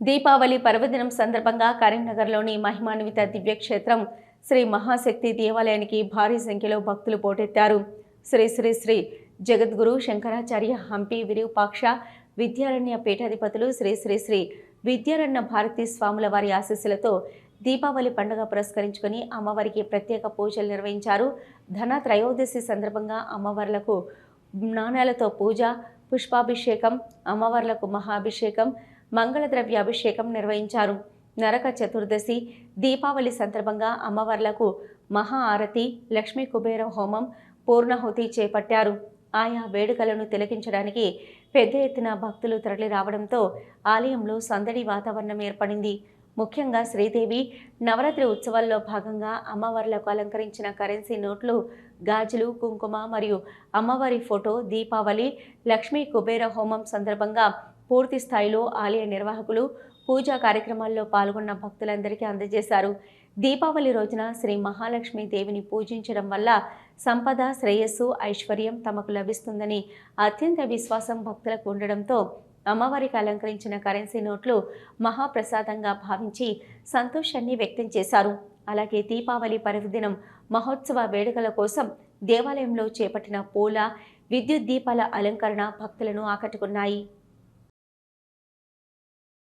దీపావళి పర్వదినం సందర్భంగా కరీంనగర్లోని మహిమాన్విత దివ్యక్షేత్రం శ్రీ మహాశక్తి దేవాలయానికి భారీ సంఖ్యలో భక్తులు పోటెత్తారు. శ్రీ శ్రీ శ్రీ జగద్గురు శంకరాచార్య హంపి విరూపాక్ష విద్యారణ్య పీఠాధిపతులు శ్రీ శ్రీ శ్రీ విద్యారణ్య భారతీ స్వాముల వారి ఆశీస్సులతో దీపావళి పండుగ పురస్కరించుకొని అమ్మవారికి ప్రత్యేక పూజలు నిర్వహించారు. ధన త్రయోదశి సందర్భంగా అమ్మవార్లకు నాణాలతో పూజ పుష్పాభిషేకం అమ్మవార్లకు మహాభిషేకం మంగళ ద్రవ్యాభిషేకం నిర్వహించారు. నరక చతుర్దశి దీపావళి సందర్భంగా అమ్మవార్లకు మహా ఆరతి లక్ష్మీ కుబేర హోమం పూర్ణాహుతి చేపట్టారు. ఆయా వేడుకలను తిలకించడానికి పెద్ద ఎత్తున భక్తులు తరలి రావడంతో ఆలయంలో సందడి వాతావరణం ఏర్పడింది. ముఖ్యంగా శ్రీదేవి నవరాత్రి ఉత్సవాల్లో భాగంగా అమ్మవార్లకు అలంకరించిన కరెన్సీ నోట్లు గాజులు కుంకుమ మరియు అమ్మవారి ఫోటో దీపావళి లక్ష్మీ కుబేర హోమం సందర్భంగా పూర్తి స్థాయిలో ఆలయ నిర్వాహకులు పూజా కార్యక్రమాల్లో పాల్గొన్న భక్తులందరికీ అందజేశారు. దీపావళి రోజున శ్రీ మహాలక్ష్మి దేవిని పూజించడం వల్ల సంపద శ్రేయస్సు ఐశ్వర్యం తమకు లభిస్తుందని అత్యంత విశ్వాసం భక్తులకు ఉండడంతో అమ్మవారికి అలంకరించిన కరెన్సీ నోట్లు మహాప్రసాదంగా భావించి సంతోషాన్ని వ్యక్తం చేశారు. అలాగే దీపావళి పర్వదినం మహోత్సవ వేడుకల కోసం దేవాలయంలో చేపట్టిన పూల విద్యుత్ దీపాల అలంకరణ భక్తులను ఆకట్టుకున్నాయి.